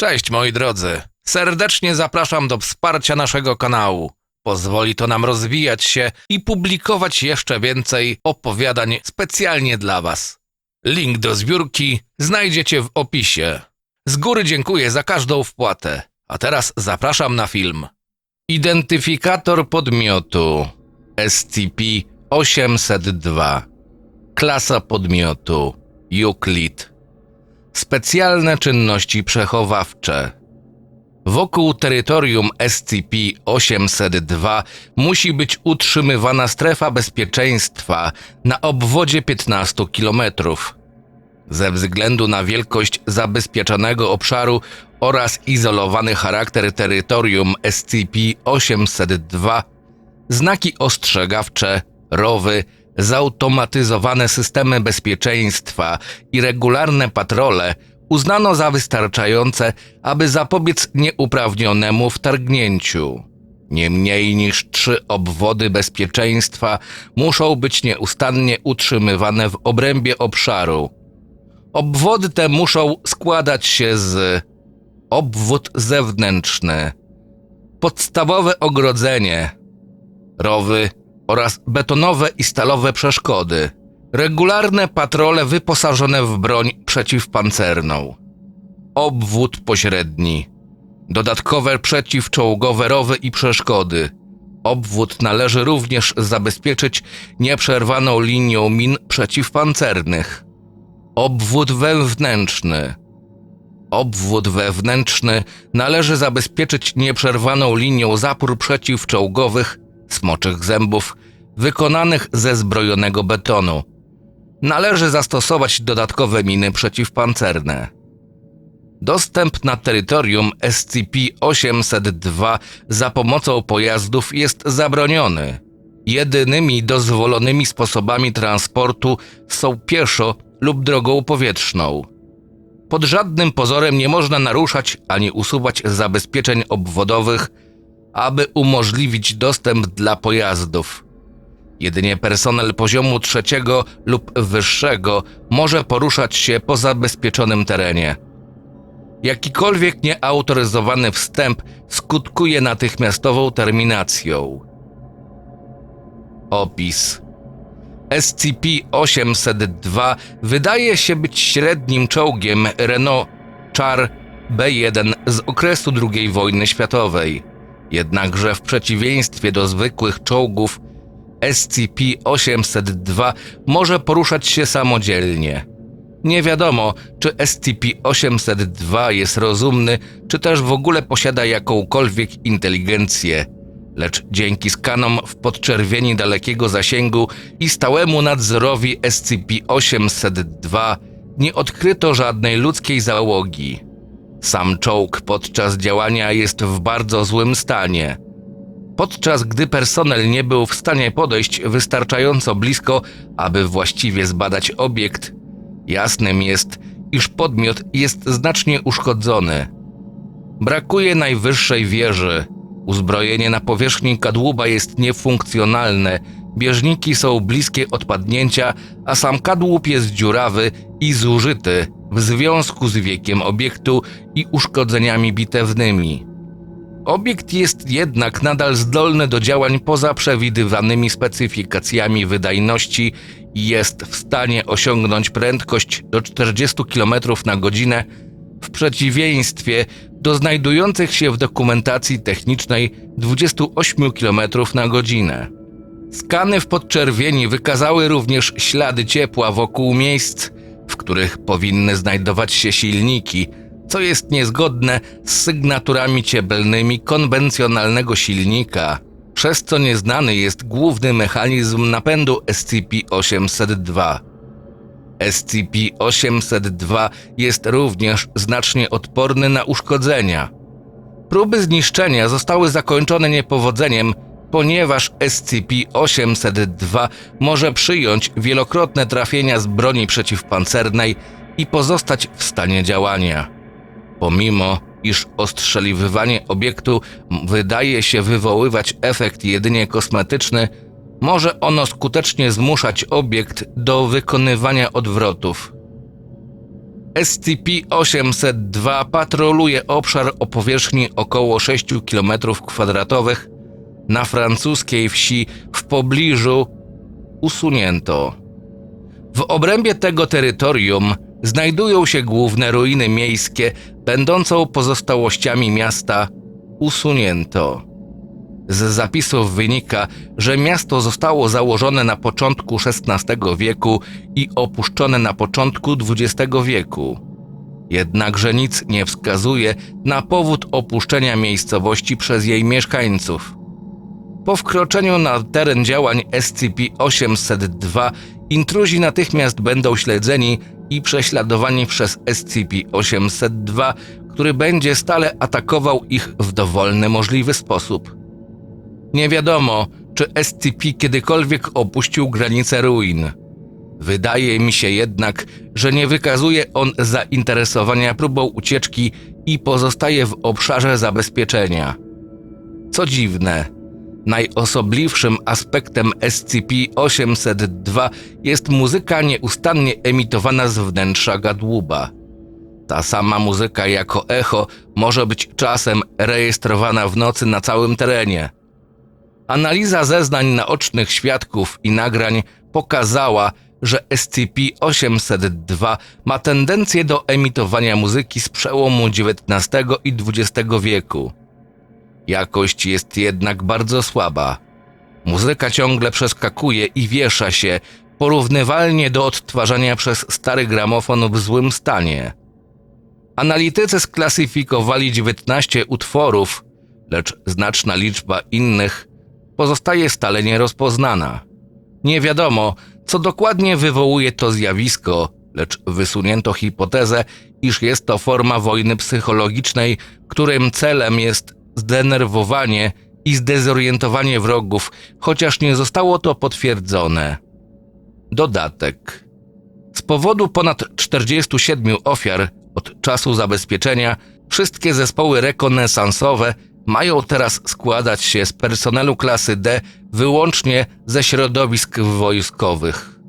Cześć moi drodzy. Serdecznie zapraszam do wsparcia naszego kanału. Pozwoli to nam rozwijać się i publikować jeszcze więcej opowiadań specjalnie dla Was. Link do zbiórki znajdziecie w opisie. Z góry dziękuję za każdą wpłatę. A teraz zapraszam na film. Identyfikator podmiotu SCP-802 Klasa podmiotu Euclid Specjalne czynności przechowawcze Wokół terytorium SCP-802 musi być utrzymywana strefa bezpieczeństwa na obwodzie 15 km. Ze względu na wielkość zabezpieczonego obszaru oraz izolowany charakter terytorium SCP-802, znaki ostrzegawcze, rowy, zautomatyzowane systemy bezpieczeństwa i regularne patrole uznano za wystarczające, aby zapobiec nieuprawnionemu wtargnięciu. Nie mniej niż trzy obwody bezpieczeństwa muszą być nieustannie utrzymywane w obrębie obszaru. Obwody te muszą składać się z obwód zewnętrzny, podstawowe ogrodzenie, rowy oraz betonowe i stalowe przeszkody, regularne patrole wyposażone w broń przeciwpancerną, obwód pośredni, dodatkowe przeciwczołgowe rowy i przeszkody. Obwód należy również zabezpieczyć nieprzerwaną linią min przeciwpancernych. Obwód wewnętrzny. Obwód wewnętrzny należy zabezpieczyć nieprzerwaną linią zapór przeciwczołgowych, smoczych zębów, wykonanych ze zbrojonego betonu. Należy zastosować dodatkowe miny przeciwpancerne. Dostęp na terytorium SCP-802 za pomocą pojazdów jest zabroniony. Jedynymi dozwolonymi sposobami transportu są pieszo lub drogą powietrzną. Pod żadnym pozorem nie można naruszać ani usuwać zabezpieczeń obwodowych, aby umożliwić dostęp dla pojazdów. Jedynie personel poziomu trzeciego lub wyższego może poruszać się po zabezpieczonym terenie. Jakikolwiek nieautoryzowany wstęp skutkuje natychmiastową terminacją. Opis SCP-802 wydaje się być średnim czołgiem Renault Char B1 z okresu II wojny światowej. Jednakże w przeciwieństwie do zwykłych czołgów, SCP-802 może poruszać się samodzielnie. Nie wiadomo, czy SCP-802 jest rozumny, czy też w ogóle posiada jakąkolwiek inteligencję lecz dzięki skanom w podczerwieni dalekiego zasięgu i stałemu nadzorowi SCP-802 nie odkryto żadnej ludzkiej załogi. Sam czołg podczas działania jest w bardzo złym stanie. Podczas gdy personel nie był w stanie podejść wystarczająco blisko, aby właściwie zbadać obiekt, jasnym jest, iż podmiot jest znacznie uszkodzony. Brakuje najwyższej wieży, Uzbrojenie na powierzchni kadłuba jest niefunkcjonalne, bieżniki są bliskie odpadnięcia, a sam kadłub jest dziurawy i zużyty w związku z wiekiem obiektu i uszkodzeniami bitewnymi. Obiekt jest jednak nadal zdolny do działań poza przewidywanymi specyfikacjami wydajności i jest w stanie osiągnąć prędkość do 40 km na godzinę w przeciwieństwie do znajdujących się w dokumentacji technicznej 28 km na godzinę. Skany w podczerwieni wykazały również ślady ciepła wokół miejsc, w których powinny znajdować się silniki, co jest niezgodne z sygnaturami cieplnymi konwencjonalnego silnika, przez co nieznany jest główny mechanizm napędu SCP-802. SCP-802 jest również znacznie odporny na uszkodzenia. Próby zniszczenia zostały zakończone niepowodzeniem, ponieważ SCP-802 może przyjąć wielokrotne trafienia z broni przeciwpancernej i pozostać w stanie działania. Pomimo, iż ostrzeliwywanie obiektu wydaje się wywoływać efekt jedynie kosmetyczny, może ono skutecznie zmuszać obiekt do wykonywania odwrotów. SCP-802 patroluje obszar o powierzchni około 6 km2 na francuskiej wsi w pobliżu usunięto. W obrębie tego terytorium znajdują się główne ruiny miejskie, będącą pozostałościami miasta usunięto. Z zapisów wynika, że miasto zostało założone na początku XVI wieku i opuszczone na początku XX wieku. Jednakże nic nie wskazuje na powód opuszczenia miejscowości przez jej mieszkańców. Po wkroczeniu na teren działań SCP-802 intruzi natychmiast będą śledzeni i prześladowani przez SCP-802, który będzie stale atakował ich w dowolny możliwy sposób. Nie wiadomo, czy SCP kiedykolwiek opuścił granice ruin. Wydaje mi się jednak, że nie wykazuje on zainteresowania próbą ucieczki i pozostaje w obszarze zabezpieczenia. Co dziwne, najosobliwszym aspektem SCP-802 jest muzyka nieustannie emitowana z wnętrza gadłuba. Ta sama muzyka jako echo może być czasem rejestrowana w nocy na całym terenie. Analiza zeznań naocznych świadków i nagrań pokazała, że SCP-802 ma tendencję do emitowania muzyki z przełomu XIX i XX wieku. Jakość jest jednak bardzo słaba. Muzyka ciągle przeskakuje i wiesza się, porównywalnie do odtwarzania przez stary gramofon w złym stanie. Analitycy sklasyfikowali 19 utworów, lecz znaczna liczba innych pozostaje stale nierozpoznana. Nie wiadomo, co dokładnie wywołuje to zjawisko, lecz wysunięto hipotezę, iż jest to forma wojny psychologicznej, którym celem jest zdenerwowanie i zdezorientowanie wrogów, chociaż nie zostało to potwierdzone. Dodatek. Z powodu ponad 47 ofiar od czasu zabezpieczenia, wszystkie zespoły rekonesansowe mają teraz składać się z personelu klasy D wyłącznie ze środowisk wojskowych.